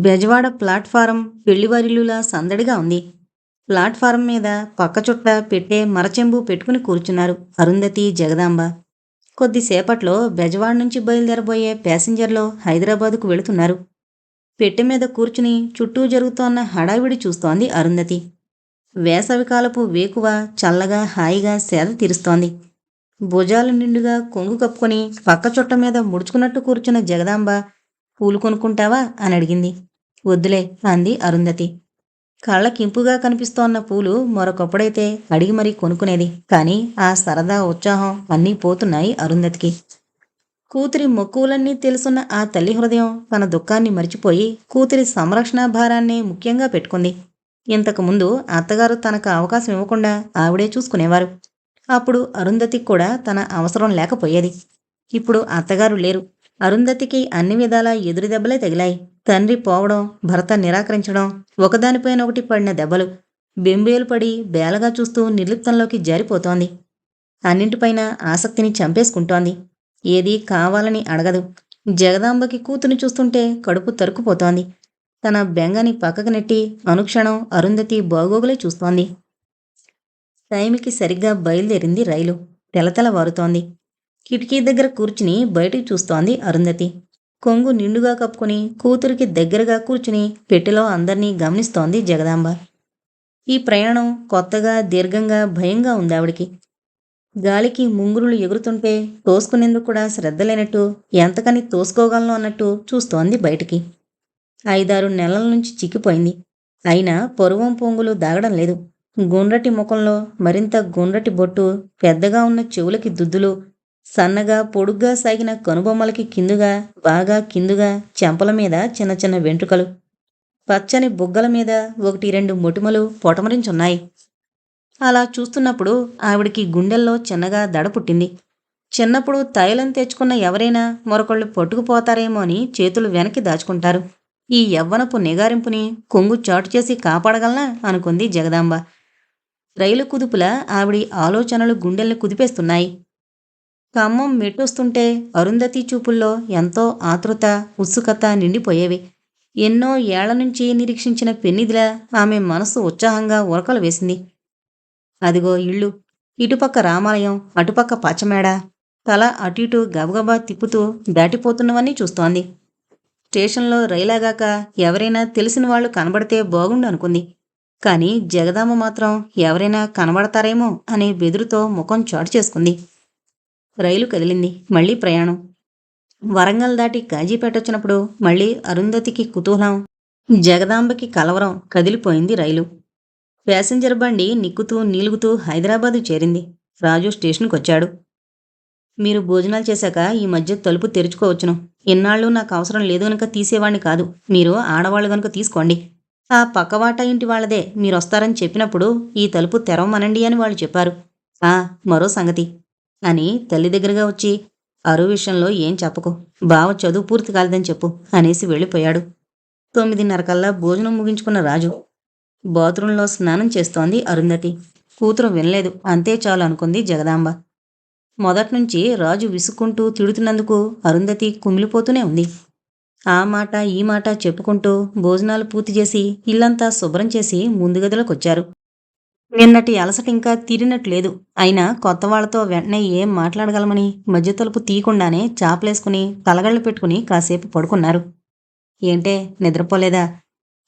Bezawada platform పెళ్ళివారిల్లులా సందడిగా ఉంది. Platform మీద పక్క చుట్ట పెట్టే మరచెంబు పెట్టుకుని కూర్చున్నారు అరుంధతి జగదాంబ. కొద్దిసేపట్లో బెజవాడ నుంచి బయలుదేరబోయే ప్యాసింజర్లో హైదరాబాదుకు వెళుతున్నారు. పెట్టె మీద కూర్చుని చుట్టూ జరుగుతోన్న హడావిడి చూస్తోంది అరుంధతి. వేసవికాలపు వేకువ చల్లగా హాయిగా సేద తీరుస్తోంది. భుజాలు నిండుగా కొంగు కప్పుకొని పక్క చుట్ట మీద ముడుచుకున్నట్టు కూర్చున్న జగదాంబ పూలు కొనుక్కుంటావా? అని అడిగింది. వద్దులే అంది అరుంధతి. కళ్ళకింపుగా కనిపిస్తోన్న పూలు మరొకప్పుడైతే అడిగి మరీ కొనుక్కునేది. కానీ ఆ సరదా ఉత్సాహం అన్నీ పోతున్నాయి అరుంధతికి. కూతురి మొక్కువలన్నీ తెలుసున్న ఆ తల్లి హృదయం తన దుఃఖాన్ని మరిచిపోయి కూతురి సంరక్షణ భారాన్ని ముఖ్యంగా పెట్టుకుంది. ఇంతకుముందు అత్తగారు తనకు అవకాశం ఇవ్వకుండా ఆవిడే చూసుకునేవారు. అప్పుడు అరుంధతికి కూడా తన అవసరం లేకపోయేది. ఇప్పుడు అత్తగారు లేరు. అరుంధతికి అన్ని విధాలా ఎదురు దెబ్బలే తగిలాయి. తండ్రి పోవడం భర్త నిరాకరించడం ఒకదానిపైన ఒకటి పడిన దెబ్బలు బెంబేలు పడి బేలగా చూస్తూ నిర్లిప్తంలోకి జారిపోతోంది. అన్నింటిపైన ఆసక్తిని చంపేసుకుంటోంది. ఏదీ కావాలని అడగదు. జగదాంబకి కూతుని చూస్తుంటే కడుపు తరుక్కుపోతోంది. తన బెంగని పక్కకు నెట్టి అనుక్షణం అరుంధతి బాగోగులే చూస్తోంది. టైంకి సరిగ్గా బయలుదేరింది రైలు. తెలతెల వారుతోంది కిటికీ దగ్గర కూర్చుని బయటికి చూస్తోంది అరుంధతి. కొంగు నిండుగా కప్పుకుని కూతురికి దగ్గరగా కూర్చుని పెట్టెలో అందరినీ గమనిస్తోంది జగదాంబ. ఈ ప్రయాణం కొత్తగా దీర్ఘంగా భయంగా ఉంది ఆవిడికి. గాలికి ముంగురులు ఎగురుతుంటే తోసుకునేందుకు కూడా శ్రద్ధ లేనట్టు ఎంతకని తోసుకోగలను అన్నట్టు చూస్తోంది బయటికి. ఐదారు నెలల నుంచి చిక్కిపోయింది. అయినా పరువం పొంగులు దాగడం లేదు. గుండ్రటి ముఖంలో మరింత గుండ్రటి బొట్టు పెద్దగా ఉన్న చెవులకి దుద్దులు సన్నగా పొడుగ్గా సాగిన కనుబొమ్మలకి కిందుగా బాగా కిందుగా చెంపల మీద చిన్న చిన్న వెంట్రుకలు. పచ్చని బుగ్గల మీద ఒకటి రెండు మొటిమలు పొటమరించున్నాయి. అలా చూస్తున్నప్పుడు ఆవిడికి గుండెల్లో చిన్నగా దడ పుట్టింది. చిన్నప్పుడు తైలం తెచ్చుకున్న ఎవరైనా మరొకళ్ళు పట్టుకుపోతారేమో అని చేతులు వెనక్కి దాచుకుంటారు. ఈ యవ్వనపు నిగారింపుని కొంగు చాటు చేసి కాపాడగలనా? అనుకుంది జగదాంబ. రైలు కుదుపుల ఆవిడి ఆలోచనలు గుండెల్ని కుదిపేస్తున్నాయి. ఖమ్మం మెట్టొస్తుంటే అరుంధతి చూపుల్లో ఎంతో ఆతృత ఉత్సుకత నిండిపోయేవి. ఎన్నో ఏళ్ళ నుంచి నిరీక్షించిన పెన్నిదిలా ఆమె మనసు ఉత్సాహంగా ఉరకలు వేసింది. అదిగో ఇళ్ళు. ఇటుపక్క రామాలయం అటుపక్క పచ్చమేడ తల అటు ఇటు గబగబా తిప్పుతూ దాటిపోతున్నవన్నీ చూస్తోంది. స్టేషన్లో రైలాగాక ఎవరైనా తెలిసిన వాళ్ళు కనబడితే బాగుండు అనుకుంది కానీ జగదాంబ మాత్రం ఎవరైనా కనబడతారేమో అనే బెదురుతో ముఖం చాటు చేసుకుంది రైలు కదిలింది. మళ్ళీ ప్రయాణం. వరంగల్ దాటి కాజీపేట వచ్చినప్పుడు మళ్ళీ అరుంధతికి కుతూహలం. జగదాంబకి కలవరం. కదిలిపోయింది రైలు. ప్యాసింజర్ బండి నిక్కుతూ నీలుగుతూ హైదరాబాదు చేరింది. రాజు స్టేషన్కి వచ్చాడు. మీరు భోజనాలు చేశాక ఈ మధ్య తలుపు తెరుచుకోవచ్చును. ఇన్నాళ్ళు నాకు అవసరం లేదు గనుక తీసేవాణ్ణి కాదు. మీరు ఆడవాళ్ళు గనుక తీసుకోండి. ఆ పక్కవాటా ఇంటి వాళ్ళదే. మీరు వస్తారని చెప్పినప్పుడు ఈ తలుపు తెరవమనండి అని వాళ్ళు చెప్పారు. ఆ మరో సంగతి. అని తల్లి దగ్గరగా వచ్చి అరువు విషయంలో ఏం చెప్పకు. బావ చదువు పూర్తి కాలేదని చెప్పు అనేసి వెళ్ళిపోయాడు. తొమ్మిదిన్నర కల్లా భోజనం ముగించుకున్న రాజు బాత్రూంలో స్నానం చేస్తోంది అరుంధతి. కూతురు వినలేదు. అంతే చాలు అనుకుంది జగదాంబ. మొదట్నుంచి రాజు విసుక్కుంటూ తిడుతున్నందుకు అరుంధతి కుమిలిపోతూనే ఉంది. ఆ మాట ఈ మాట చెప్పుకుంటూ భోజనాలు పూర్తి చేసి ఇల్లంతా శుభ్రం చేసి ముందు గదిలోకొచ్చారు నిన్నటి అలసట ఇంకా తీరినట్లేదు. అయినా కొత్త వాళ్ళతో వెంటనే ఏం మాట్లాడగలమని మధ్య తలుపు తీయకుండానే చాపలేసుకుని తలగళ్ళు పెట్టుకుని కాసేపు పడుకున్నారు. ఏంటే నిద్రపోలేదా?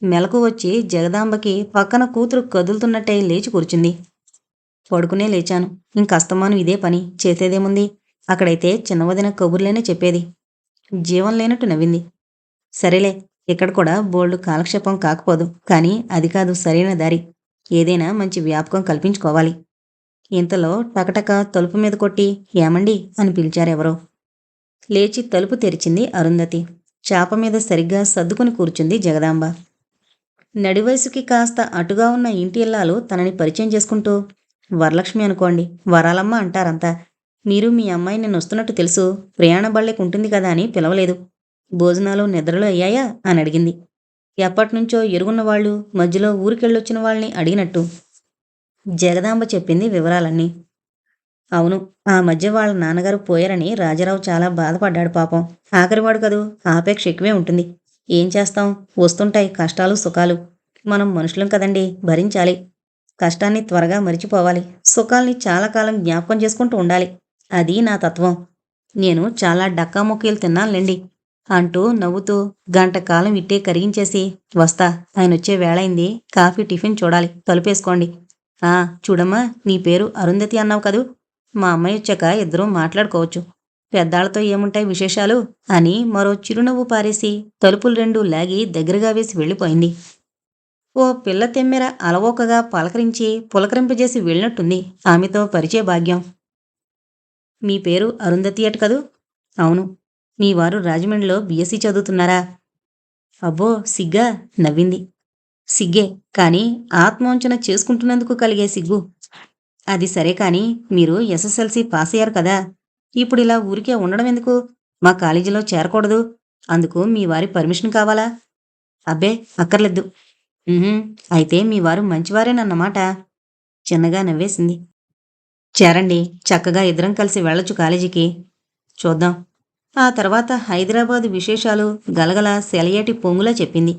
మెలకు వచ్చి జగదాంబకి పక్కన కూతురు కదులుతున్నట్టే లేచి కూర్చుంది. పడుకునే లేచాను. ఇంకస్తమాను ఇదే పని. చేసేదేముంది? అక్కడైతే చిన్నవదిన కబుర్లేనే చెప్పేది. జీవం లేనట్టు నవ్వింది. సరేలే ఇక్కడ కూడా బోల్డు కాలక్షేపం కాకపోదు. కానీ అది కాదు సరైన దారి. ఏదైనా మంచి వ్యాపకం కల్పించుకోవాలి. ఇంతలో టకటక తలుపు మీద కొట్టి ఏమండి? అని పిలిచారెవరో. లేచి తలుపు తెరిచింది అరుంధతి. చాప మీద సరిగ్గా సర్దుకుని కూర్చుంది జగదాంబ. నడివయసుకి కాస్త అటుగా ఉన్న ఇంటి ఇల్లాలు తనని పరిచయం చేసుకుంటూ వరలక్ష్మి అనుకోండి వరాలమ్మ అంటారంతా. మీరు మీ అమ్మాయి నేను వస్తున్నట్టు తెలుసు ప్రయాణ బళ్ళకి ఉంటుంది కదా అని పిలవలేదు. భోజనాలు నిద్రలు అయ్యాయా? అని అడిగింది. ఎప్పటినుంచో ఎరుగున్న వాళ్ళు మధ్యలో ఊరికెళ్ళొచ్చిన వాళ్ళని అడిగినట్టు. జగదాంబ చెప్పింది వివరాలన్నీ. అవును ఆ మధ్య వాళ్ళ నాన్నగారు పోయారని రాజారావు చాలా బాధపడ్డాడు పాపం. ఆఖరివాడు కదూ ఆపేక్ష ఎక్కువే ఉంటుంది. ఏం చేస్తాం? వస్తుంటాయి కష్టాలు సుఖాలు. మనం మనుషులం కదండి భరించాలి. కష్టాన్ని త్వరగా మరిచిపోవాలి. సుఖాల్ని చాలా కాలం జ్ఞాపకం చేసుకుంటూ ఉండాలి. అది నా తత్వం. నేను చాలా డక్కా మొక్కలు తిన్నానులేండి. అంటూ నవ్వుతూ గంట కాలం ఇట్టే కరిగించేసి వస్తా ఆయన వచ్చే వేళైంది. కాఫీ టిఫిన్ చూడాలి. తలుపేసుకోండి. ఆ చూడమ్మా నీ పేరు అరుంధతి అన్నావు కదూ? మా అమ్మాయి వచ్చాక ఇద్దరూ మాట్లాడుకోవచ్చు. పెద్దాళ్ళతో ఏముంటాయి విశేషాలు? అని మరో చిరునవ్వు పారేసి తలుపులు రెండు లాగి దగ్గరగా వేసి వెళ్ళిపోయింది. ఓ పిల్ల తెమ్మెర అలవోకగా పలకరించి పులకరింపజేసి వెళ్ళినట్టుంది ఆమెతో పరిచయ భాగ్యం మీ పేరు అరుంధతి అటు కదూ? అవును. మీ వారు రాజమండ్రిలో బీఎస్సీ చదువుతున్నారా? అబ్బో సిగ్గా నవ్వింది. సిగ్గే కానీ ఆత్మవంచన చేసుకుంటున్నందుకు కలిగే సిగ్గు. అది సరే కానీ మీరు ఎస్ఎస్ఎల్సి పాస్ అయ్యారు కదా. ఇప్పుడు ఇలా ఊరికే ఉండడం ఎందుకు? మా కాలేజీలో చేరకూడదు. అందుకు మీ వారి పర్మిషన్ కావాలా? అబ్బే అక్కర్లేదు. అయితే మీ వారు మంచివారేనన్నమాట. చిన్నగా నవ్వేసింది. చేరండి చక్కగా ఇద్దరం కలిసి వెళ్ళొచ్చు కాలేజీకి. చూద్దాం. ఆ తర్వాత హైదరాబాదు విశేషాలు గలగల సెలయేటి పొంగులా చెప్పింది.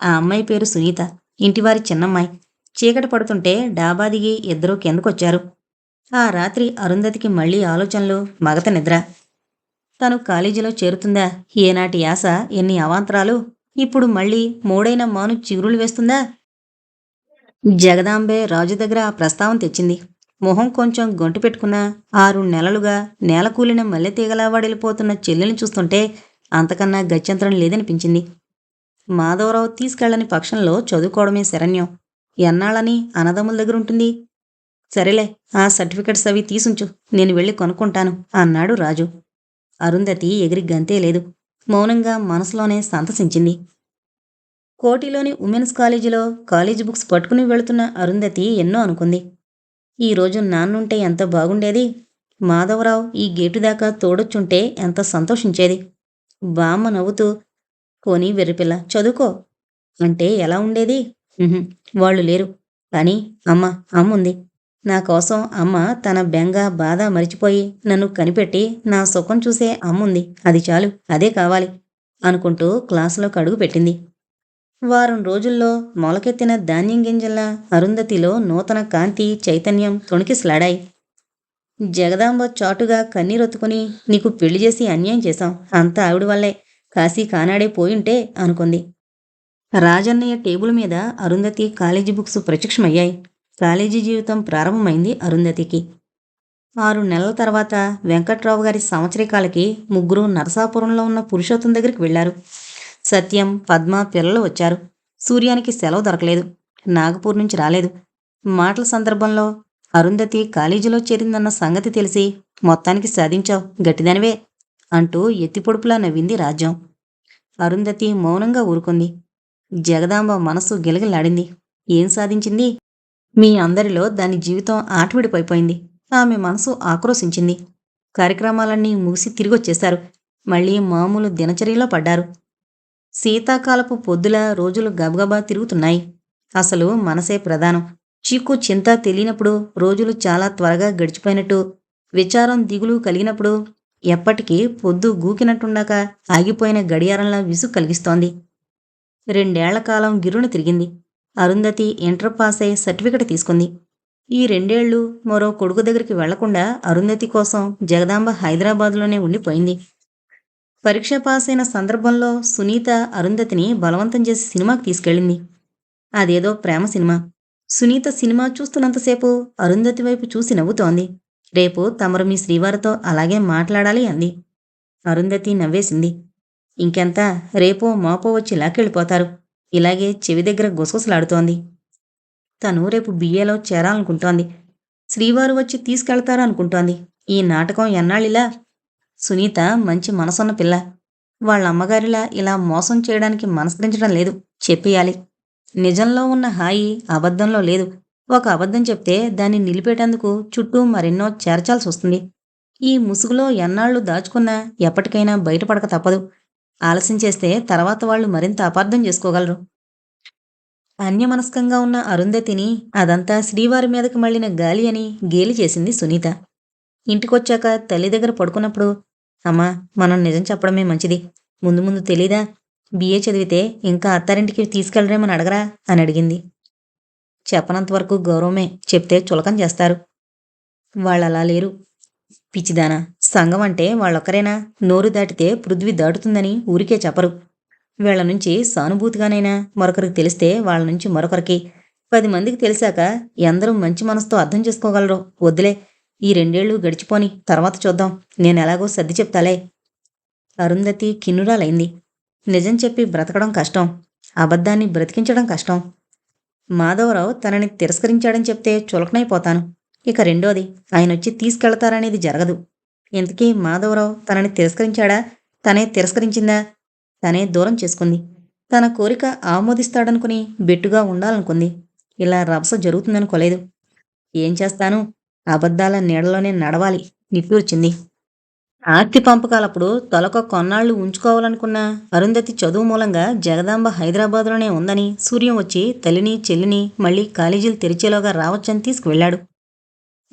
ఆ అమ్మాయి పేరు సునీత. ఇంటివారి చిన్నమ్మాయి. చీకటి పడుతుంటే డాబా దిగి ఇద్దరూ కిందకొచ్చారు. ఆ రాత్రి అరుంధతికి మళ్ళీ ఆలోచనలు మగత నిద్ర. తను కాలేజీలో చేరుతుందా? ఏనాటి యాస? ఎన్ని అవాంతరాలు? ఇప్పుడు మళ్ళీ మూడైన మాను చిగురులు వేస్తుందా? జగదాంబే రాజు దగ్గర ఆ ప్రస్తావం తెచ్చింది. మొహం కొంచెం గొంటు పెట్టుకున్న ఆరు నెలలుగా నేల కూలిన మల్లెతీగలా వడిలిపోతున్న చెల్లెల్ని చూస్తుంటే అంతకన్నా గత్యంతరం లేదనిపించింది. మాధవరావు తీసుకెళ్ళని పక్షంలో చదువుకోవడమే శరణ్యం. ఎన్నాళ్ళని అన్నదమ్ముల దగ్గర ఉంటుంది సరేలే ఆ సర్టిఫికెట్స్ అవి తీసుంచు. నేను వెళ్ళి కొనుక్కుంటాను అన్నాడు రాజు. అరుంధతి ఎగిరి గంతే లేదు. మౌనంగా మనసులోనే సంతసించింది. కోటిలోని ఉమెన్స్ కాలేజీలో కాలేజీ బుక్స్ పట్టుకుని వెళుతున్న అరుంధతి ఎన్నో అనుకుంది. ఈ రోజు నాన్నుంటే ఎంత బాగుండేది? మాధవరావు ఈ గేటు దాకా తోడొచ్చుంటే ఎంత సంతోషించేది? బామ్మ నవ్వుతూ కొని వెర్రిపిల్ల చదువుకో. అంటే ఎలా ఉండేది? వాళ్ళు లేరు. కానీ అమ్మ అమ్ముంది. నా కోసం అమ్మ తన బెంగ బాధ మరిచిపోయి నన్ను కనిపెట్టి నా సుఖం చూసే అమ్ముంది. అది చాలు అదే కావాలి అనుకుంటూ క్లాసులోకి అడుగు పెట్టింది. వారం రోజుల్లో మొలకెత్తిన ధాన్యం గింజల అరుంధతిలో నూతన కాంతి చైతన్యం తొణికిసలాడాయి. జగదాంబ చాటుగా కన్నీరొత్తుకుని నీకు పెళ్ళి చేసి అన్యాయం చేశాం. అంతా ఆవిడ వల్లే. కాశీ కానాడే పోయుంటే అనుకుంది. రాజన్నయ్య టేబుల్ మీద అరుంధతి కాలేజీ బుక్స్ ప్రత్యక్షమయ్యాయి. కాలేజీ జీవితం ప్రారంభమైంది అరుంధతికి. ఆరు నెలల తర్వాత వెంకట్రావు గారి సంవత్సరికాలకి ముగ్గురు నరసాపురంలో ఉన్న పురుషోత్తం దగ్గరికి వెళ్ళారు. సత్యం పద్మ పిల్లలు వచ్చారు. సూర్యానికి సెలవు దొరకలేదు. నాగపూర్ నుంచి రాలేదు. మాటల సందర్భంలో అరుంధతి కాలేజీలో చేరిందన్న సంగతి తెలిసి మొత్తానికి సాధించావు. గట్టిదనివే అంటూ ఎత్తిపొడుపులా నవ్వింది రాజ్యం. అరుంధతి మౌనంగా ఊరుకుంది. జగదాంబ మనసు గిలగిలాడింది. ఏం సాధించింది? మీ అందరిలో దాని జీవితం ఆటవిడిపోయిపోయింది. ఆమె మనసు ఆక్రోశించింది. కార్యక్రమాలన్నీ ముగిసి తిరిగొచ్చేశారు. మళ్ళీ మామూలు దినచర్యలో పడ్డారు. శీతాకాలపు పొద్దుల రోజులు గబగబా తిరుగుతున్నాయి. అసలు మనసే ప్రధానం. చీకు చింత తెలియనప్పుడు రోజులు చాలా త్వరగా గడిచిపోయినట్టు విచారం దిగులు కలిగినప్పుడు ఎప్పటికీ పొద్దు గూకినట్టుండక ఆగిపోయిన గడియారంలా విసుగు కలిగిస్తోంది. రెండేళ్ళ కాలం గిరును తిరిగింది. అరుంధతి ఇంటర్ పాస్ అయి సర్టిఫికెట్ తీసుకుంది. ఈ రెండేళ్ళు మరో కొడుకు దగ్గరికి వెళ్ళకుండా అరుంధతి కోసం జగదాంబ హైదరాబాద్లోనే ఉండిపోయింది. పరీక్ష పాస్ అయిన సందర్భంలో సునీత అరుంధతిని బలవంతం చేసి సినిమాకి తీసుకెళ్ళింది. అదేదో ప్రేమ సినిమా. సునీత సినిమా చూస్తున్నంతసేపు అరుంధతి వైపు చూసి నవ్వుతోంది. రేపు తమరు మీ శ్రీవారితో అలాగే మాట్లాడాలి అంది. అరుంధతి నవ్వేసింది. ఇంకెంత? రేపో మాపో వచ్చి ఇలాకెళ్ళిపోతారు ఇలాగే చెవి దగ్గర గుసగుసలాడుతోంది. తను రేపు బిఏలో చేరాలనుకుంటోంది. శ్రీవారు వచ్చి తీసుకెళ్తారు అనుకుంటోంది ఈ నాటకం ఎన్నాళ్ళిలా సునీత మంచి మనసున్న పిల్ల. వాళ్ళ అమ్మగారిలా ఇలా మోసం చేయడానికి మనస్కరించడం లేదు. చెప్పేయాలి. నిజంలో ఉన్న హాయి అబద్ధంలో లేదు. ఒక అబద్ధం చెప్తే దాన్ని నిలిపేటందుకు చుట్టూ మరెన్నో చేర్చాల్సి వస్తుంది. ఈ ముసుగులో ఎన్నాళ్ళు దాచుకున్నా ఎప్పటికైనా బయటపడక తప్పదు. ఆలస్యం చేస్తే తర్వాత వాళ్ళు మరింత అపార్థం చేసుకోగలరు. అన్యమనస్కంగా ఉన్న అరుంధతిని అదంతా శ్రీవారి మీదకి మళ్ళిన గాలి అని గేలి చేసింది సునీత. ఇంటికొచ్చాక తల్లి దగ్గర పడుకున్నప్పుడు అమ్మా మనం నిజం చెప్పడమే మంచిది. ముందు ముందు తెలీదా? బిఏ చదివితే ఇంకా అత్తారింటికి తీసుకెళ్ళరేమని అడగరా? అని అడిగింది. చెప్పనంత వరకు గౌరవమే. చెప్తే చులకం చేస్తారు. వాళ్ళలా లేరు. పిచ్చిదానా సంఘం అంటే వాళ్ళొక్కరేనా? నోరు దాటితే పృథ్వీ దాటుతుందని ఊరికే చెప్పరు. వీళ్ళ నుంచి సానుభూతిగానైనా మరొకరికి తెలిస్తే వాళ్ళ నుంచి మరొకరికి. పది మందికి తెలిసాక ఎందరూ మంచి మనసుతో అర్థం చేసుకోగలరు? వద్దులే. ఈ రెండేళ్ళు గడిచిపోని తర్వాత చూద్దాం. నేను ఎలాగో సర్ది చెప్తాలే. అరుంధతి కిన్నురాలైంది. నిజం చెప్పి బ్రతకడం కష్టం. అబద్ధాన్ని బ్రతికించడం కష్టం. మాధవరావు తనని తిరస్కరించాడని చెప్తే చులకనైపోతాను. ఇక రెండోది ఆయన వచ్చి తీసుకెళ్తారనేది జరగదు. ఇంతకీ మాధవరావు తనని తిరస్కరించాడా? తనే తిరస్కరించిందా? తనే దూరం చేసుకుంది. తన కోరిక ఆమోదిస్తాడనుకుని బెట్టుగా ఉండాలనుకుంది. ఇలా రభస జరుగుతుందనుకోలేదు. ఏం చేస్తాను? అబద్ధాల నీడలోనే నడవాలి నిట్టూర్చింది. ఆర్తి పంపకాలప్పుడు తొలక కొన్నాళ్ళు ఉంచుకోవాలనుకున్న అరుంధతి చదువు మూలంగా జగదాంబ హైదరాబాద్లోనే ఉందని సూర్యం వచ్చి తల్లిని చెల్లిని మళ్ళీ కాలేజీలు తెరిచేలోగా రావచ్చని తీసుకువెళ్ళాడు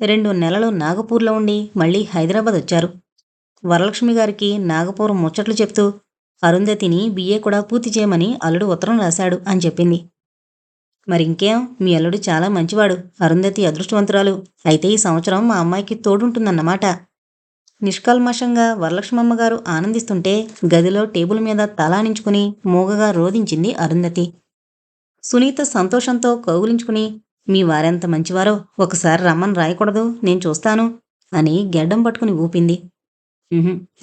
రెండు నెలలు నాగపూర్లో ఉండి మళ్ళీ హైదరాబాద్ వచ్చారు. వరలక్ష్మి గారికి నాగపూర్ ముచ్చట్లు చెప్తూ అరుంధతిని బిఏ కూడా పూర్తి చేయమని అల్లుడు ఉత్తరం రాశాడు అని చెప్పింది. మరింకేం? మీ అల్లుడు చాలా మంచివాడు. అరుంధతి అదృష్టవంతురాలు. అయితే ఈ సంవత్సరం మా అమ్మాయికి తోడుంటుందన్నమాట. నిష్కల్మషంగా వరలక్ష్మమ్మ గారు ఆనందిస్తుంటే గదిలో టేబుల్ మీద తలానించుకుని మూగగా రోధించింది అరుంధతి. సునీత సంతోషంతో కౌగులించుకుని మీ వారెంత మంచివారో? ఒకసారి రమ్మని రాయకూడదు. నేను చూస్తాను అని గెడ్డం పట్టుకుని ఊపింది.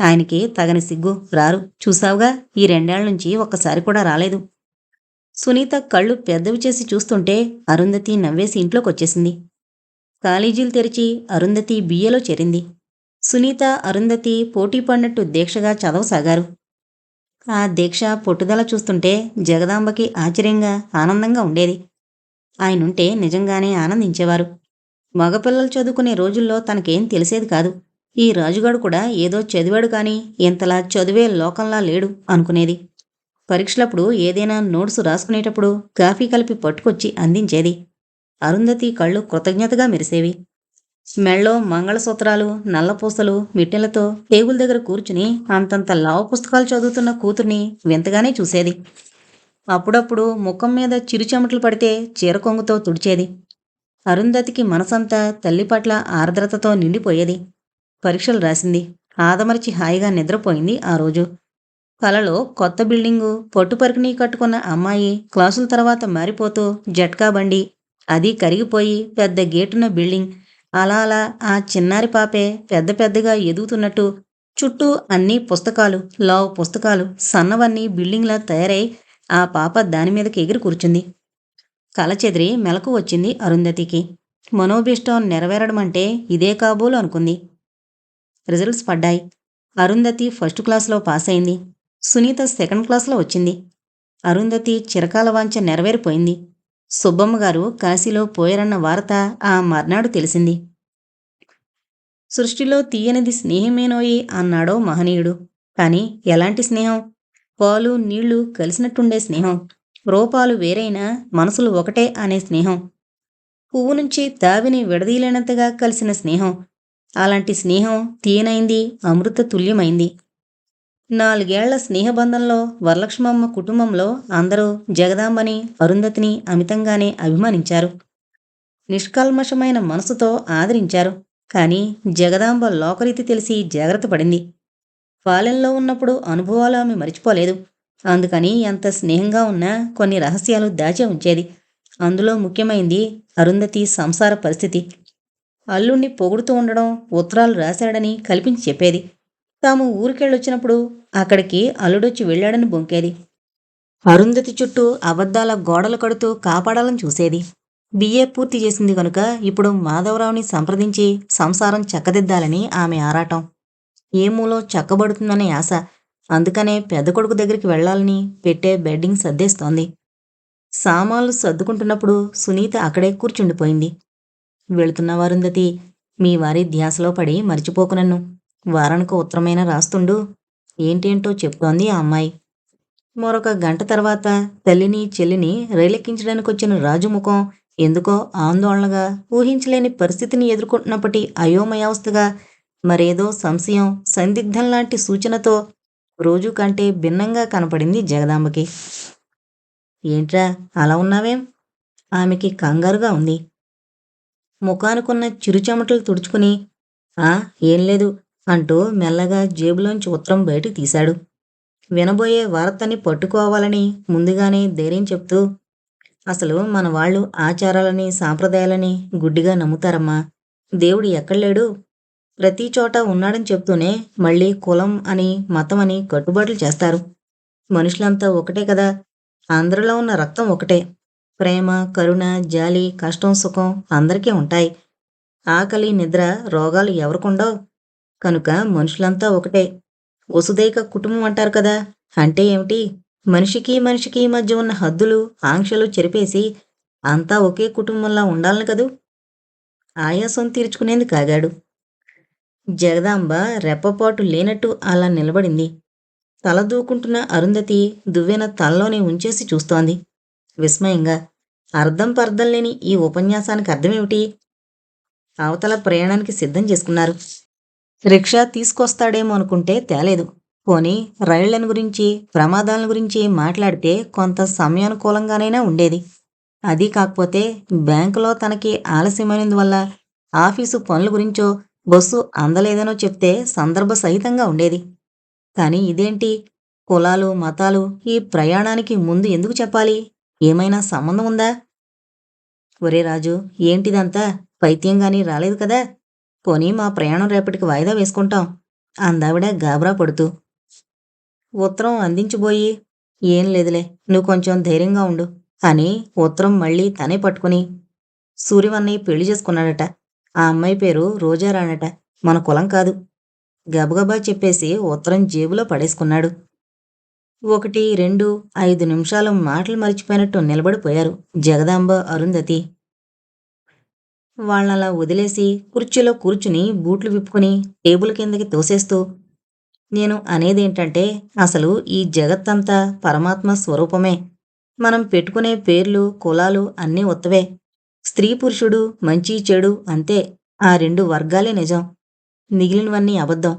ఆయనకి తగని సిగ్గు. రారు. చూసావుగా? ఈ రెండేళ్ళ నుంచి ఒక్కసారి కూడా రాలేదు. సునీత కళ్ళు పెద్దవి చేసి చూస్తుంటే అరుంధతి నవ్వేసి ఇంట్లోకి వచ్చేసింది కాలేజీలు తెరిచి అరుంధతి బియ్యలో చేరింది. సునీత అరుంధతి పోటీ పడినట్టు దీక్షగా చదవసాగారు. ఆ దీక్ష పొట్టుదల చూస్తుంటే జగదాంబకి ఆశ్చర్యంగా ఆనందంగా ఉండేది. ఆయనుంటే నిజంగానే ఆనందించేవారు. మగపిల్లలు చదువుకునే రోజుల్లో తనకేం తెలిసేది కాదు. ఈ రాజుగాడు కూడా ఏదో చదివాడు కానీ ఇంతలా చదివే లోకంలా లేడు అనుకునేది. పరీక్షలప్పుడు ఏదైనా నోట్సు రాసుకునేటప్పుడు కాఫీ కలిపి పట్టుకొచ్చి అందించేది. అరుంధతి కళ్ళు కృతజ్ఞతగా మెరిసేవి. మెళ్ళో మంగళసూత్రాలు నల్లపూసలు మిట్టెలతో టేబుల్ దగ్గర కూర్చుని అంతంత లావు పుస్తకాలు చదువుతున్న కూతుర్ని వింతగానే చూసేది. అప్పుడప్పుడు ముఖం మీద చిరుచెమటలు పడితే చీరకొంగుతో తుడిచేది. అరుంధతికి మనసంతా తల్లి పట్ల ఆర్ద్రతతో నిండిపోయేది. పరీక్షలు రాసింది. ఆదమరిచి హాయిగా నిద్రపోయింది ఆ రోజు. కలలో కొత్త బిల్డింగు పొట్టుపరికిని కట్టుకున్న అమ్మాయి క్లాసుల తర్వాత మారిపోతూ జట్కా బండి. అది కరిగిపోయి పెద్ద గేటున్న బిల్డింగ్. అలా అలా ఆ చిన్నారి పాపే పెద్ద పెద్దగా ఎదుగుతున్నట్టు చుట్టూ అన్ని పుస్తకాలు లావు పుస్తకాలు సన్నవన్నీ బిల్డింగ్లా తయారై ఆ పాప దాని మీదకి ఎగిరి కూర్చుంది. కలచెదిరి మెలకు వచ్చింది అరుంధతికి. మనోభీష్టం నెరవేరడమంటే ఇదే కాబోలు అనుకుంది. రిజల్ట్స్ పడ్డాయి. అరుంధతి ఫస్ట్ క్లాస్లో పాస్ అయింది సునీత సెకండ్ క్లాస్లో వచ్చింది. అరుంధతి చిరకాల వాంఛ నెరవేరిపోయింది. సుబ్బమ్మగారు కాశీలో పోయారన్న వార్త ఆ మర్నాడు తెలిసింది. సృష్టిలో తీయనిది స్నేహమేనోయి అన్నాడో మహనీయుడు. కాని ఎలాంటి స్నేహం? పాలు నీళ్ళు కలిసినట్టుండే స్నేహం. రూపాలు వేరైనా మనసులు ఒకటే అనే స్నేహం. పువ్వు నుంచి తావిని విడదీయలేనంతగా కలిసిన స్నేహం. అలాంటి స్నేహం తీయనైంది అమృత తుల్యమైంది. నాలుగేళ్ళ స్నేహబంధంలో వరలక్ష్మమ్మ కుటుంబంలో అందరూ జగదాంబని అరుంధతిని అమితంగానే అభిమానించారు. నిష్కల్మషమైన మనసుతో ఆదరించారు. కానీ జగదాంబ లోకరీతి తెలిసి జాగ్రత్త పడింది. పాలెంలో ఉన్నప్పుడు అనుభవాలు ఆమె మరిచిపోలేదు. అందుకని ఎంత స్నేహంగా ఉన్నా కొన్ని రహస్యాలు దాచి ఉంచేది. అందులో ముఖ్యమైంది అరుంధతి సంసార పరిస్థితి. అల్లుణ్ణి పొగుడుతూ ఉండడం ఉత్తరాలు రాశాడని కల్పించి చెప్పేది. తాము ఊరికెళ్ళొచ్చినప్పుడు అక్కడికి అల్లుడొచ్చి వెళ్ళాడని బొంకేది. అరుంధతి చుట్టూ అబద్ధాల గోడలు కడుతూ కాపాడాలని చూసేది. బిఏ పూర్తి చేసింది కనుక ఇప్పుడు మాధవరావుని సంప్రదించి సంసారం చక్కదిద్దాలని ఆమె ఆరాటం. ఏ మూలో చక్కబడుతుందనే ఆశ. అందుకనే పెద్ద కొడుకు దగ్గరికి వెళ్ళాలని పెట్టే బెడ్డింగ్ సర్దేస్తోంది. సామాన్లు సర్దుకుంటున్నప్పుడు సునీత అక్కడే కూర్చుండిపోయింది. వెళుతున్న వారుందతి మీ వారి ధ్యాసలో పడి మర్చిపోకు నన్ను. వారానికి ఉత్తరమైన రాస్తుండు. ఏంటేంటో చెప్తోంది ఆ అమ్మాయి. మరొక గంట తర్వాత తల్లిని చెల్లిని రైలెక్కించడానికి వచ్చిన రాజు ముఖం ఎందుకో ఆందోళనగా ఊహించలేని పరిస్థితిని ఎదుర్కొంటున్నప్పటి అయోమయావస్థగా మరేదో సంశయం సందిగ్ధం లాంటి సూచనతో రోజు కంటే భిన్నంగా కనపడింది జగదాంబకి. ఏంట్రా అలా ఉన్నావేం? ఆమెకి కంగారుగా ఉంది. ముఖానుకున్న చిరుచెమటలు తుడుచుకుని ఆ ఏం లేదు అంటూ మెల్లగా జేబులోంచి ఉత్తరం బయటికి తీశాడు. వినబోయే వార్తని పట్టుకోవాలని ముందుగానే ధైర్యం చెప్తూ అసలు మన వాళ్ళు ఆచారాలని సాంప్రదాయాలని గుడ్డిగా నమ్ముతారమ్మా. దేవుడు ఎక్కడలేడు ప్రతి చోట ఉన్నాడని చెప్తూనే మళ్ళీ కులం అని మతం అని కట్టుబాట్లు చేస్తారు. మనుషులంతా ఒకటే కదా. అందరిలో ఉన్న రక్తం ఒకటే. ప్రేమ కరుణ జాలి కష్టం సుఖం అందరికీ ఉంటాయి. ఆకలి నిద్ర రోగాలు ఎవరికుండవు? కనుక మనుషులంతా ఒకటే. వసుదైక కుటుంబం అంటారు కదా. అంటే ఏమిటి? మనిషికి మనిషికి మధ్య ఉన్న హద్దులు ఆంక్షలు చెరిపేసి అంతా ఒకే కుటుంబంలా ఉండాలని కదూ? ఆయాసం తీర్చుకునేందుకు కాగాడు జగదాంబ రెప్పపాటు లేనట్టు అలా నిలబడింది. తల దూకుంటున్న అరుంధతి దువ్వెన తలలోనే ఉంచేసి చూస్తోంది. విస్మయంగా అర్థం పర్థం లేని ఈ ఉపన్యాసానికి అర్థమేమిటి? అవతల ప్రయాణానికి సిద్ధం చేసుకున్నారు. రిక్షా తీసుకొస్తాడేమో అనుకుంటే తేలేదు. పోనీ రైళ్ళను గురించి ప్రమాదాల గురించి మాట్లాడితే కొంత సమయానుకూలంగానైనా ఉండేది. అది కాకపోతే బ్యాంకులో తనకి ఆలస్యమైనందువల్ల ఆఫీసు పనుల గురించో బస్సు అందలేదనో చెప్తే సందర్భ సహితంగా ఉండేది. కానీ ఇదేంటి? కులాలు మతాలు ఈ ప్రయాణానికి ముందు ఎందుకు చెప్పాలి? ఏమైనా సంబంధం ఉందా? ఒరే రాజు ఏంటిదంతా? పైత్యంగాని రాలేదు కదా? పోనీ మా ప్రయాణం రేపటికి వాయిదా వేసుకుంటాం. అందావిడ గాబరా పడుతూ. ఉత్తరం అందించిపోయి ఏం లేదులే నువ్వు కొంచెం ధైర్యంగా ఉండు అని ఉత్తరం మళ్ళీ తనే పట్టుకుని సూర్యవన్నయ్య పెళ్ళి చేసుకున్నాడట. ఆ అమ్మాయి పేరు రోజారానట మన కులం కాదు. గబగబా చెప్పేసి ఉత్తరం జేబులో పడేసుకున్నాడు. ఒకటి రెండు ఐదు నిమిషాలు మాటలు మరిచిపోయినట్టు నిలబడిపోయారు జగదాంబ అరుంధతి. వాళ్ళలా వదిలేసి కుర్చీలో కూర్చుని బూట్లు విప్పుకుని టేబుల్ కిందకి తోసేస్తూ నేను అనేదేంటంటే అసలు ఈ జగత్తంతా పరమాత్మ స్వరూపమే. మనం పెట్టుకునే పేర్లు కులాలు అన్నీ ఉత్తవే స్త్రీ పురుషుడు మంచి చెడు అంతే. ఆ రెండు వర్గాలే నిజం. మిగిలినవన్నీ అబద్ధం.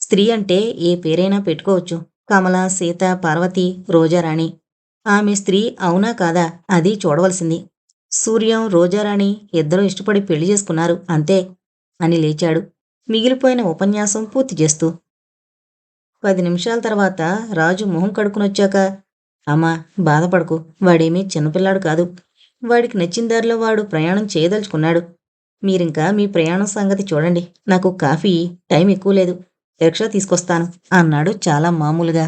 స్త్రీ అంటే ఏ పేరైనా పెట్టుకోవచ్చు. కమల సీత పార్వతి రోజారాణి. ఆమె స్త్రీ అవునా కాదా అది చూడవలసింది. సూర్యం రోజారాణి ఇద్దరూ ఇష్టపడి పెళ్ళి చేసుకున్నారు. అంతే అని లేచాడు. మిగిలిపోయిన ఉపన్యాసం పూర్తి చేస్తూ. పది నిమిషాల తర్వాత రాజు మొహం కడుకునొచ్చాక అమ్మా బాధపడకు. వాడేమీ చిన్నపిల్లాడు కాదు. వాడికి నచ్చిన దారిలో వాడు ప్రయాణం చేయదలుచుకున్నాడు. మీరింకా మీ ప్రయాణం సంగతి చూడండి. నాకు కాఫీ టైం ఎక్కువ లేదు. రిక్షా తీసుకొస్తాను అన్నాడు చాలా మామూలుగా.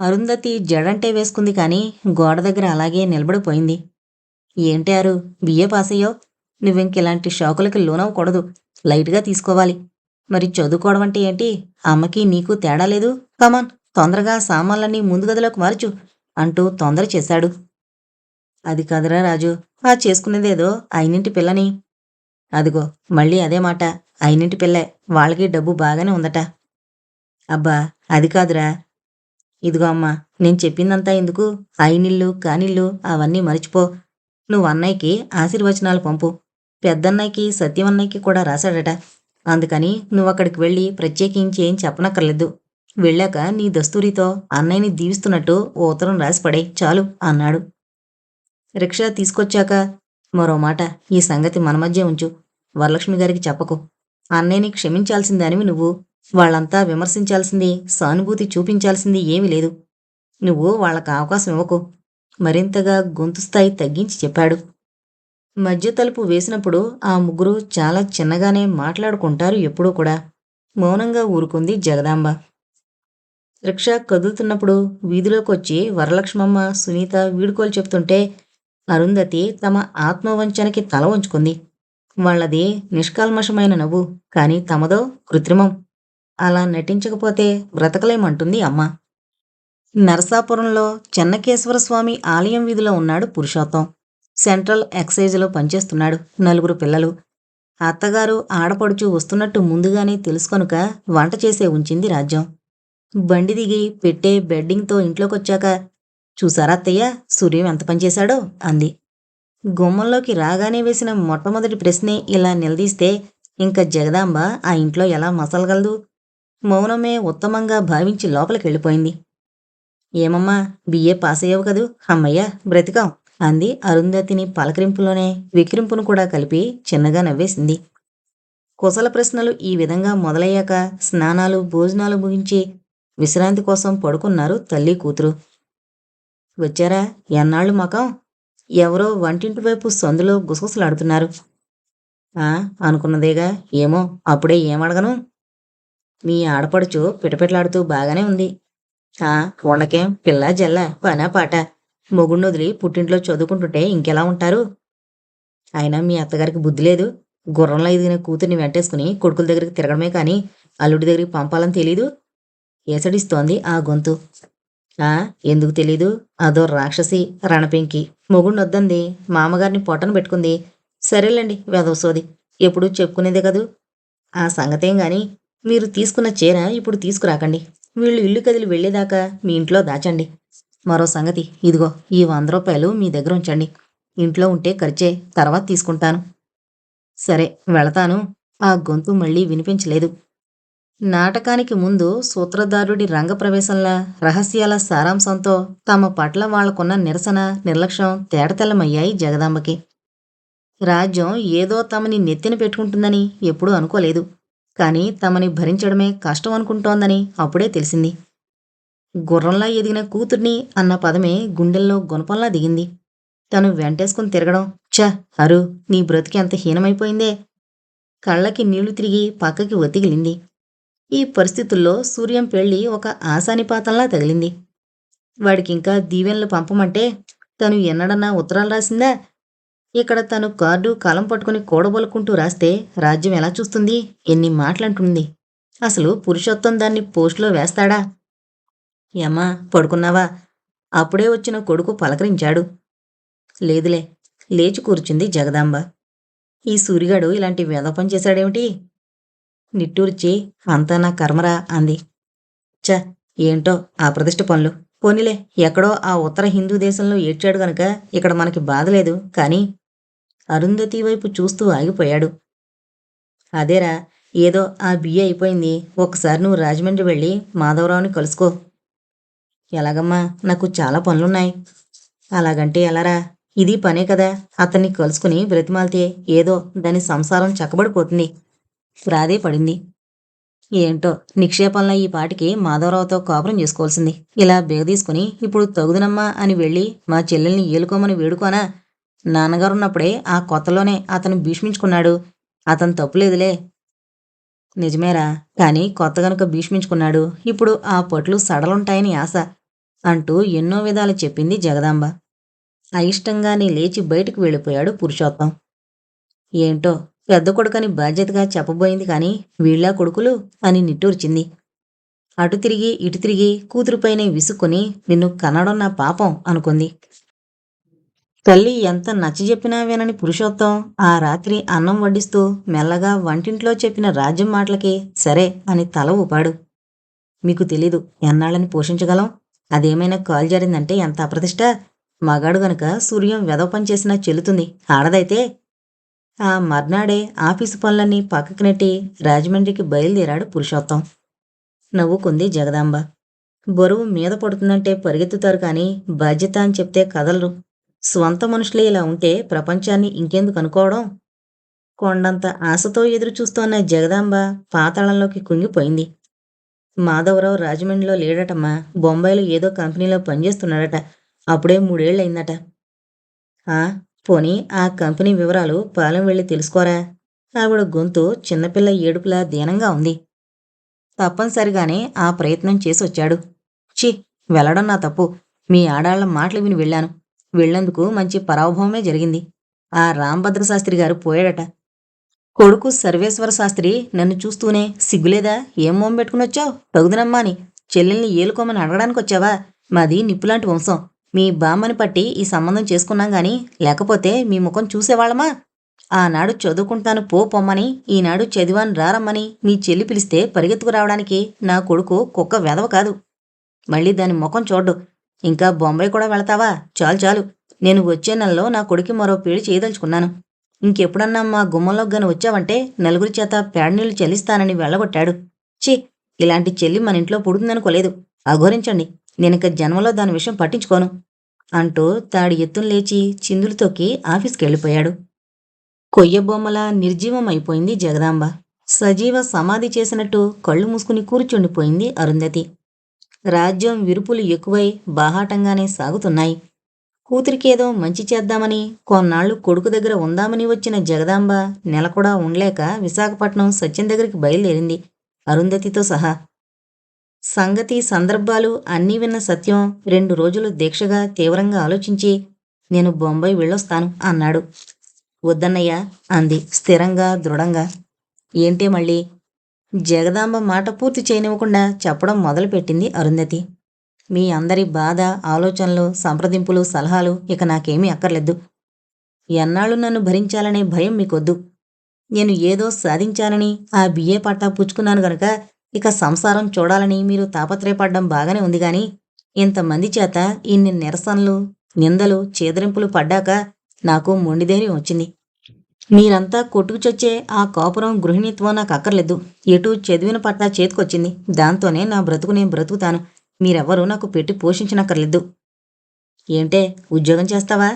అరుంధతి జడంటే వేసుకుంది కానీ గోడ దగ్గర అలాగే నిలబడిపోయింది. ఏంటి ఏంటారు బిఏ పాస్ అయ్యో నువ్వింకిలాంటి షాకులకి లోనవ్వకూడదు. లైట్గా తీసుకోవాలి. మరి చదువుకోవడం అంటే ఏంటి? అమ్మకి నీకు తేడా లేదు? కమాన్ తొందరగా సామాన్లన్నీ ముందు గదిలోకి మార్చు అంటూ తొందర చేశాడు. అది కదరా రాజు ఆ చేసుకునేదేదో అయినింటి పిల్లని. అదిగో మళ్ళీ అదే మాట. అయినింటి పిల్లే వాళ్ళకి డబ్బు బాగానే ఉందట. అబ్బా అది కాదురా. ఇదిగో అమ్మా నేను చెప్పిందంతా ఎందుకు? అయినిల్లు కానిల్లు అవన్నీ మరిచిపో. నువ్వు అన్నయ్యకి ఆశీర్వచనాలు పంపు. పెద్దన్నయ్యకి సత్యమన్నయ్యకి కూడా రాశాడట. అందుకని నువ్వు అక్కడికి వెళ్ళి ప్రత్యేకించి ఏం చెప్పనక్కర్లేదు. వెళ్ళాక నీ దస్తూరితో అన్నయ్యని దీవిస్తున్నట్టు ఓ ఉత్తరం రాసి పడే చాలు అన్నాడు. రిక్షా తీసుకొచ్చాక మరో మాట ఈ సంగతి మన మధ్య ఉంచు. వరలక్ష్మి గారికి చెప్పకు. అన్నయ్యని క్షమించాల్సిందానివి నువ్వు. వాళ్ళంతా విమర్శించాల్సింది సానుభూతి చూపించాల్సింది ఏమీ లేదు. నువ్వు వాళ్ళకి అవకాశం ఇవ్వకు. మరింతగా గొంతు స్థాయి తగ్గించి చెప్పాడు. మధ్య తలుపు వేసినప్పుడు ఆ ముగ్గురు చాలా చిన్నగానే మాట్లాడుకుంటారు ఎప్పుడూ కూడా. మౌనంగా ఊరుకుంది జగదాంబ. రిక్షా కదులుతున్నప్పుడు వీధిలోకి వచ్చి వరలక్ష్మమ్మ సునీత వీడుకోలు చెప్తుంటే అరుంధతి తమ ఆత్మవంచనకి తల వంచుకుంది. వాళ్ళది నిష్కల్మషమైన నవ్వు కానీ తమదో కృత్రిమం. అలా నటించకపోతే బ్రతకలేమంటుంది అమ్మ. నరసాపురంలో చెన్నకేశ్వర స్వామి ఆలయం వీధిలో ఉన్నాడు పురుషోత్తం. సెంట్రల్ ఎక్సైజ్లో పనిచేస్తున్నాడు నలుగురు పిల్లలు. అత్తగారు ఆడపడుచు వస్తున్నట్టు ముందుగానే తెలుసుకొనుక వంట చేసే ఉంచింది రాజ్యం. బండి దిగి పెట్టే బెడ్డింగ్తో ఇంట్లోకొచ్చాక చూసారా అత్తయ్య సూర్యం ఎంత పనిచేశాడో అంది. గుమ్మంలోకి రాగానే వేసిన మొట్టమొదటి ప్రశ్నే ఇలా నిలదీస్తే ఇంకా జగదాంబ ఆ ఇంట్లో ఎలా మసలగలదు? మౌనమే ఉత్తమంగా భావించి లోపలికి వెళ్ళిపోయింది ఏమమ్మా బిఏ పాస్ అయ్యావు కదూ? అమ్మయ్య బ్రతికాం అంది అరుంధతిని పలకరింపులోనే విక్రింపును కూడా కలిపి చిన్నగా నవ్వేసింది. కుశల ప్రశ్నలు ఈ విధంగా మొదలయ్యాక స్నానాలు భోజనాలు ముగించి విశ్రాంతి కోసం పడుకున్నారు తల్లి కూతురు. వచ్చారా? ఎన్నాళ్ళు మకం? ఎవరో వంటింటి వైపు సందులో గుసగుసలాడుతున్నారు. ఆ అనుకున్నదేగా? ఏమో అప్పుడే ఏమడగను? మీ ఆడపడుచు పిటపిటలాడుతూ బాగానే ఉంది. ఆ ఉండకేం పిల్ల జల్ల పనా పాట. మొగుడిని వదిలి పుట్టింట్లో చదువుకుంటుంటే ఇంకెలా ఉంటారు? అయినా మీ అత్తగారికి బుద్ధి లేదు. గుర్రంలో ఎదిగిన కూతుర్ని వెంటేసుకుని కొడుకుల దగ్గరికి తిరగడమే కానీ అల్లుడి దగ్గరికి పంపాలని తెలీదు. ఏసడిస్తోంది ఆ గొంతు. ఆ ఎందుకు తెలీదు? అదో రాక్షసి రణపెంకి. మొగుడిని వద్దంది మామగారిని పొట్టను పెట్టుకుంది. సరేలేండి వెదవసోది ఎప్పుడు చెప్పుకునేదే కదూ? ఆ సంగతేం గాని మీరు తీసుకున్న చీర ఇప్పుడు తీసుకురాకండి. వీళ్ళు ఇల్లు కదిలి వెళ్ళేదాకా మీ ఇంట్లో దాచండి. మరో సంగతి ఇదిగో ఈ వంద రూపాయలు మీ దగ్గర ఉంచండి. ఇంట్లో ఉంటే ఖర్చే తర్వాత తీసుకుంటాను. సరే వెళతాను. ఆ గొంతు మళ్ళీ వినిపించలేదు. నాటకానికి ముందు సూత్రధారుడి రంగప్రవేశంలా రహస్యాల సారాంశంతో తమ పట్ల వాళ్ళకున్న నిరసన నిర్లక్ష్యం తేడతెల్లమయ్యాయి జగదాంబకి. రాజ్యం ఏదో తమని నెత్తిన పెట్టుకుంటుందని ఎప్పుడూ అనుకోలేదు. కానీ తమని భరించడమే కష్టం అనుకుంటోందని అప్పుడే తెలిసింది. గుర్రంలా ఎదిగిన కూతుర్ని అన్న పదమే గుండెల్లో గుణపంలా దిగింది. తను వెంటేసుకుని తిరగడం ఛ అరు నీ బ్రతికి ఎంత హీనమైపోయిందే కళ్ళకి నీళ్ళు తిరిగి పక్కకి ఒత్తిగిలింది ఈ పరిస్థితుల్లో సూర్యం పెళ్ళి ఒక ఆశానిపాతంలా తగిలింది. వాడికింకా దీవెనలు పంపమంటే తను ఎన్నడన్నా ఉత్తరాలు రాసిందా? ఇక్కడ తను కార్డు కాలం పట్టుకుని కూడబొలుకుంటూ రాస్తే రాజ్యం ఎలా చూస్తుంది? ఎన్ని మాటలంటుంది. అసలు పురుషోత్తం దాన్ని పోస్టులో వేస్తాడా? యమ్మా పడుకున్నావా? అప్పుడే వచ్చిన కొడుకు పలకరించాడు. లేదులే లేచి కూర్చుంది జగదాంబ. ఈ సూరిగాడు ఇలాంటి వేదపని చేశాడేమిటి? నిట్టూర్చి అంతా నా కర్మరా అంది. చ ఏంటో ఆ ప్రతిష్ట పనులు. పోనీలే ఎక్కడో ఆ ఉత్తర హిందూ దేశంలో ఏడ్చాడు గనక ఇక్కడ మనకి బాధ లేదు కానీ అరుంధతి వైపు చూస్తూ ఆగిపోయాడు. అదేరా ఏదో ఆ బియ్య అయిపోయింది. ఒకసారి నువ్వు రాజమండ్రి వెళ్ళి మాధవరావుని కలుసుకో. ఎలాగమ్మా నాకు చాలా పనులున్నాయి. అలాగంటే ఎలారా? ఇది పనే కదా. అతన్ని కలుసుకుని బ్రతిమాలితే ఏదో దాని సంసారం చక్కబడిపోతుంది. ప్రాదే పడింది. ఏంటో నిక్షేపంలో ఈ పాటికి మాధవరావుతో కాపురం చేసుకోవాల్సింది. ఇలా బేగదీసుకుని ఇప్పుడు తగుదనమ్మా అని వెళ్ళి మా చెల్లెల్ని ఏలుకోమని వేడుకోనా? నాన్నగారు ఉన్నప్పుడే ఆ కొత్తలోనే అతను భీష్మించుకున్నాడు. అతను తప్పులేదులే నిజమేరా. కానీ కొత్త గనుక భీష్మించుకున్నాడు ఇప్పుడు ఆ పట్లు సడలుంటాయని ఆశ అంటూ ఎన్నో విధాలు చెప్పింది జగదాంబ. అయిష్టంగానే లేచి బయటకు వెళ్ళిపోయాడు పురుషోత్తం. ఏంటో పెద్ద కొడుకని బాధ్యతగా చెప్పబోయింది కానీ వీళ్ళా కొడుకులు అని నిట్టూర్చింది. అటు తిరిగి ఇటు తిరిగి కూతురుపైనే విసుక్కుని నిన్ను కనడం నా పాపం అనుకుంది. తల్లి ఎంత నచ్చజెప్పినా వినని పురుషోత్తం. ఆ రాత్రి అన్నం వడ్డిస్తూ మెల్లగా వంటింట్లో చెప్పిన రాజ్యం మాటలకి సరే అని తల ఊపాడు. మీకు తెలీదు ఎన్నాళ్ళని పోషించగలం? అదేమైనా కాల్ జరిగిందంటే ఎంత అప్రతిష్ట? మగాడు గనుక సూర్యం వెదవ పనిచేసినా చెల్లుతుంది ఆడదైతే? ఆ మర్నాడే ఆఫీసు పనులన్నీ పక్కకు నెట్టి రాజమండ్రికి బయలుదేరాడు పురుషోత్తం. నవ్వుకుంది జగదాంబ. బరువు మీద పడుతుందంటే పరిగెత్తుతారు కానీ బాధ్యత అని చెప్తే కదలరు. స్వంత మనుషులే ఇలా ఉంటే ప్రపంచాన్ని ఇంకెందుకు అనుకోవడం? కొండంత ఆశతో ఎదురుచూస్తోన్న జగదాంబ పాతాళంలోకి కుంగిపోయింది. మాధవరావు రాజమండ్రిలో లేడటమ్మా బొంబాయిలో ఏదో కంపెనీలో పనిచేస్తున్నాడట. అప్పుడే మూడేళ్ళయిందట ఆ పోనీ ఆ కంపెనీ వివరాలు పాలెం వెళ్ళి తెలుసుకోరా? ఆవిడ గొంతు చిన్నపిల్ల ఏడుపులా దీనంగా ఉంది. తప్పనిసరిగానే ఆ ప్రయత్నం చేసి వచ్చాడు చి వెళ్ళడం నా తప్పు. మీ ఆడాళ్ళ మాటలు విని వెళ్ళాను. వెళ్ళేందుకు మంచి పరాభవమే జరిగింది. ఆ రాంభద్ర శాస్త్రి గారు పోయాడట. కొడుకు సర్వేశ్వర శాస్త్రి నన్ను చూస్తూనే సిగ్గులేదా? ఏం మోం పెట్టుకుని వచ్చావు? తగుదనమ్మా అని చెల్లెల్ని ఏలుకోమని అడగడానికి వచ్చావా? మాది నిప్పులాంటి వంశం. మీ బామ్మని పట్టి ఈ సంబంధం చేసుకున్నాం గాని లేకపోతే మీ ముఖం చూసేవాళ్ళమా? ఆనాడు చదువుకుంటాను పో పొమ్మని ఈనాడు చదివాను రారమ్మని మీ చెల్లి పిలిస్తే పరిగెత్తుకు రావడానికి నా కొడుకు కుక్క వెదవ కాదు. మళ్ళీ దాని ముఖం చూడ్డు. ఇంకా బొంబాయి కూడా వెళతావా? చాలు చాలు. నేను వచ్చే నెలలో నా కొడుకు మరో పీడి చేయదలుచుకున్నాను. ఇంకెప్పుడన్నా మా గుమ్మంలోకి గాని వచ్చావంటే నలుగురి చేత పేడనీళ్ళు చెల్లిస్తానని వెళ్ళగొట్టాడు. ఛీ ఇలాంటి చెల్లి మన ఇంట్లో పుడుతుందనుకోలేదు అఘోరించండి. నేనిక జన్మలో దాని విషయం పట్టించుకోను. అంటూ తాడి ఎత్తును లేచి చిందులు తొక్కి ఆఫీస్కి వెళ్ళిపోయాడు కొయ్య బొమ్మల నిర్జీవం అయిపోయింది జగదాంబ. సజీవ సమాధి చేసినట్టు కళ్ళు మూసుకుని కూర్చుండిపోయింది అరుంధతి. రాజ్యం విరుపులు ఎక్కువై బాహాటంగానే సాగుతున్నాయి. కూతురికేదో మంచి చేద్దామని కొన్నాళ్ళు కొడుకు దగ్గర ఉందామని వచ్చిన జగదాంబ నెల కూడా ఉండలేక విశాఖపట్నం సత్యం దగ్గరికి బయలుదేరింది అరుంధతితో సహా. సంగతి సందర్భాలు అన్నీ విన్న సత్యం రెండు రోజులు దీక్షగా తీవ్రంగా ఆలోచించి నేను బొంబాయి వెళ్ళొస్తాను అన్నాడు. వద్దన్నయ్యా అంది స్థిరంగా దృఢంగా. ఏంటి మళ్ళీ? జగదాంబ మాట పూర్తి చేయనివ్వకుండా చెప్పడం మొదలుపెట్టింది అరుంధతి. మీ అందరి బాధ ఆలోచనలు సంప్రదింపులు సలహాలు ఇక నాకేమీ అక్కర్లేదు. ఎన్నాళ్ళు నన్ను భరించాలనే భయం మీకొద్దు. నేను ఏదో సాధించాలని ఆ బిఏ పట్టా పుచ్చుకున్నాను గనక ఇక సంసారం చూడాలని మీరు తాపత్రయపడ్డం బాగానే ఉంది గాని ఇంతమంది చేత ఇన్ని నిరసనలు నిందలు చేదరింపులు పడ్డాక నాకు మొండిధైర్యం వచ్చింది. మీరంతా కొట్టుకుచొచ్చే ఆ కాపురం గృహిణిత్వం నాకు అక్కర్లేదు. ఎటు చదివిన పట్టా చేతికొచ్చింది. దాంతోనే నా బ్రతుకు నేను బ్రతుకుతాను. మీరెవ్వరూ నాకు పెట్టి పోషించనక్కర్లేదు. ఏంటే ఉద్యోగం చేస్తావా?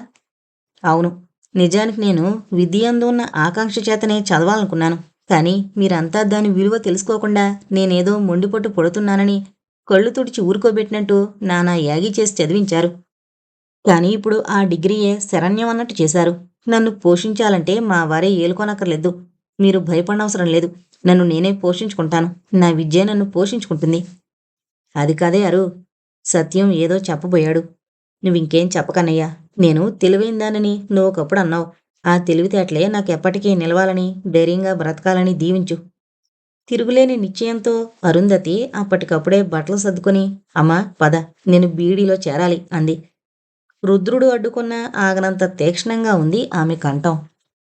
అవును. నిజానికి నేను విద్యందు ఉన్న ఆకాంక్ష చేతనే చదవాలనుకున్నాను. కానీ మీరంతా దాని విలువ తెలుసుకోకుండా నేనేదో మొండిపట్టు పడుతున్నానని కళ్ళు తుడిచి ఊరుకోబెట్టినట్టు నానా యాగి చేసి చదివించారు. కానీ ఇప్పుడు ఆ డిగ్రీయే శరణ్యం అన్నట్టు చేశారు. నన్ను పోషించాలంటే మా వారే ఏలుకోనక్కర్లేదు. మీరు భయపడనవసరం లేదు. నన్ను నేనే పోషించుకుంటాను. నా విద్య నన్ను పోషించుకుంటుంది. అది కాదే అరు. సత్యం ఏదో చెప్పబోయాడు. నువ్వింకేం చెప్పకన్నయ్యా? నేను తెలివైందానని నువ్వు ఒకప్పుడు అన్నావు. ఆ తెలివితేటలే నాకెప్పటికీ నిలవాలని ధైర్యంగా బ్రతకాలని దీవించు. తిరుగులేని నిశ్చయంతో అరుంధతి అప్పటికప్పుడే బట్టలు సర్దుకొని అమ్మా పద. నేను బీడీలో చేరాలి అంది. రుద్రుడు అడ్డుకున్న ఆగనంత తీక్షణంగా ఉంది ఆమె కంఠం.